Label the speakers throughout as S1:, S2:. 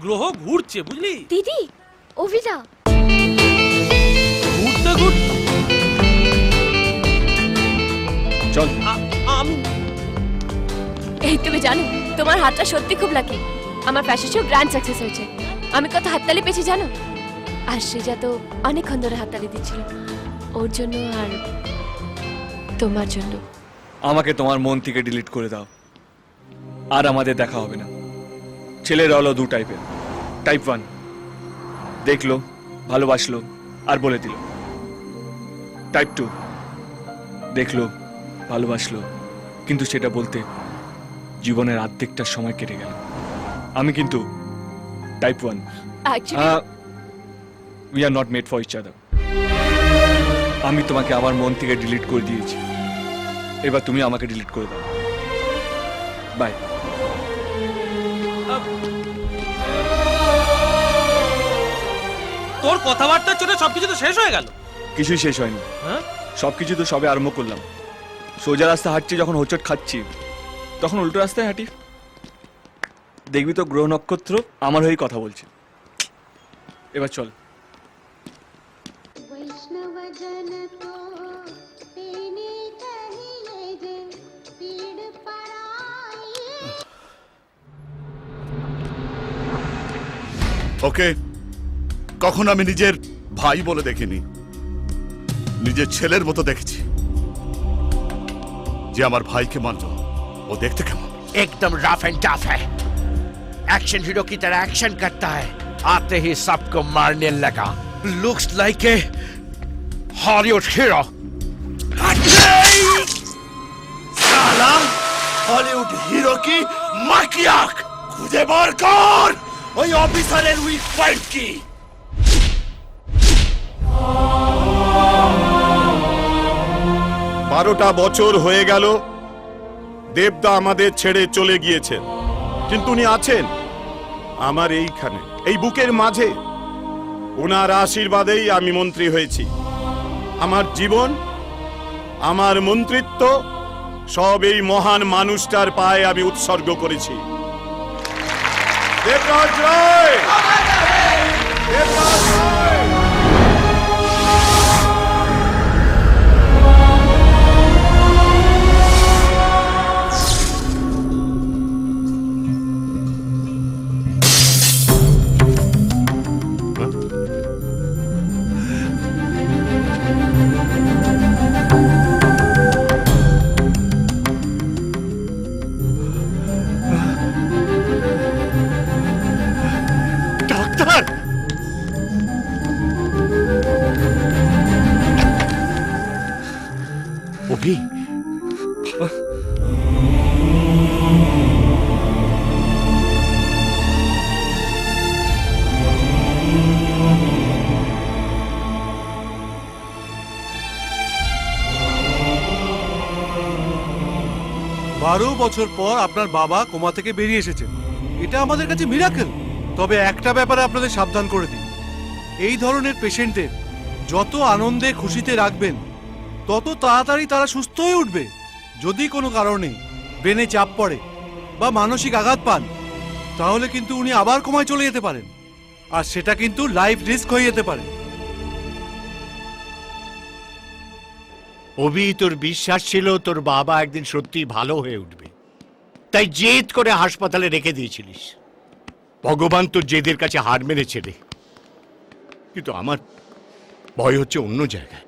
S1: গ্রহ ঘুরছে বুঝলি?
S2: দিদি অভিদা।
S1: ঘুরতে ঘুরতে।
S3: চল।
S1: আ- আমি।
S2: এই তুমি জানো তোমার হাতটা সত্যি খুব লাকি আমার ফ্যাশন শো গ্র্যান্ড সাকসেস হয়েছে। আমি কত হাততালি পেয়েছি জানো? আর সৃজা তো অনেকক্ষণ ধরে হাততালি দিচ্ছিল। ওর জন্য আর তোমার জন্য।
S3: আমাকে তোমার মন থেকে ডিলিট করে দাও। আর আমাদের দেখা হবে না। ছেলেরা হলো দু টাইপের টাইপ ওয়ান দেখল ভালোবাসলো আর বলে দিল। টাইপ টু দেখল ভালোবাসলো কিন্তু সেটা বলতে জীবনের অর্ধেকটা সময় কেটে গেল। আমি কিন্তু type
S2: one
S3: we are not made for each other আমি তোমাকে আমার মন থেকে ডিলিট করে দিয়েছি। এবার তুমি আমাকে ডিলিট করে দাও। বাই
S1: তোর কথাবার্তার জন্য সবকিছু তো শেষ হয়ে গেল।
S3: কিছুই শেষ হয়নি।
S1: হ্যাঁ?
S3: সবকিছু তো সবে আরম্ভ করলাম। সোজা রাস্তা হাঁটছি যখন হোচট খাচ্ছি তখন উল্টো রাস্তায় হাঁটি। দেখবি তো গ্রহ নক্ষত্র আমার হয়েই কথা বলছে। এবার চল।
S4: ওকে কখনো আমি নিজের ভাই বলে দেখিনি নিজের ছেলের মতো দেখেছি যে আমার ভাইকে মারল ও দেখতে কেমন
S5: एकदम रफ एंड टफ है एक्शन हीरो की तरह एक्शन करता है आते ही सबको मारने लगा looks like a Hollywood hero
S4: সালা হলিউড হিরো কি মাকিয়াক খুঁজে বার কর ওই অফিসারের উইক পয়েন্ট কি
S6: বারোটা বছর হয়ে গেল, দেবদা আমাদের ছেড়ে চলে গিয়েছেন। কিন্তু উনি আছেন, আমার এইখানে, এই বুকের মাঝে। ওনার আশীর্বাদেই আমি মন্ত্রী হয়েছি। আমার জীবন, আমার মন্ত্রিত্ব, সব এই মহান মানুষটার পায়ে আমি উৎসর্গ করেছি। દેવરાજભાઈ
S4: દેવરાજભાઈ
S5: अभी
S7: বারো বছর পর আপনার বাবা কোমা থেকে বেরিয়ে এসেছেন এটা আমাদের কাছে মিরাকেল তবে একটা ব্যাপারে আপনাদের সাবধান করে দিন এই ধরনের পেশেন্টদের যত আনন্দে খুশিতে রাখবেন তত তাড়াতাড়ি তারা সুস্থ হয়ে উঠবে। যদি কোনো কারণে ব্রেনে চাপ পড়ে বা মানসিক আঘাত পান, তাহলে কিন্তু উনি আবার কমায় চলে যেতে পারেন। আর সেটা কিন্তু লাইফ রিস্ক হয়ে যেতে পারে।
S5: অভি, তোর বিশ্বাস ছিল তোর বাবা একদিন সত্যি ভালো হয়ে উঠবে। তাই জেদ করে হাসপাতালে রেখে দিয়েছিলিস। ভগবান তোর জেদের কাছে হার মেরেছে রে। কিন্তু আমার ভয় হচ্ছে অন্য জায়গায়।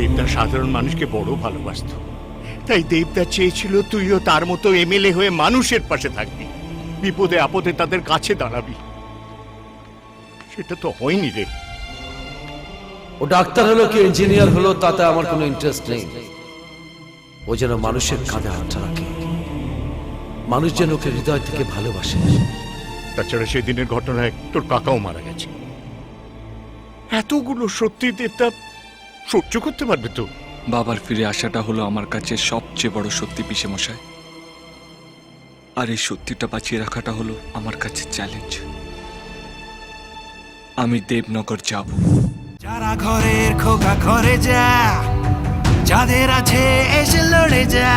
S5: দেবদা সাধারণ মানুষকে বড় ভালোবাসত। তাই দেবদা চেয়েছিল তুইও তার মতো এমএলএ হয়ে মানুষের পাশে থাকবি। বিপদে আপদে তাদের কাছে দাঁড়াবি। সেটা তো হয়নি রে।
S8: ও ডাক্তার হলো কি ইঞ্জিনিয়ার হলো তাতে আমার কোনো ইন্টারেস্ট নেই। ও যেন মানুষের কাঁধে হাতটা রাখে। মানুষ যেন ওকে হৃদয় থেকে ভালোবাসে।
S5: তাছাড়া সেদিনের ঘটনায় তোর কাকাও মারা গেছে। এতগুলো সত্যি দেবতা সহ্য করতে পারবে তো।
S3: বাবার ফিরে আসাটা হলো আমার কাছে সবচেয়ে বড় সত্যি পিসে মশাই। আর এই সত্যিটা বাঁচিয়ে রাখাটা হলো আমার কাছে চ্যালেঞ্জ আমি দেবনগর যাব।
S9: যারা ঘরের খোকা ঘরে যা যাদের আছে এসে লড়ে যা।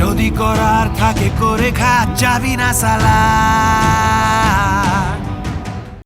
S9: যদি করার থাকে করে খা যাবি না সালা।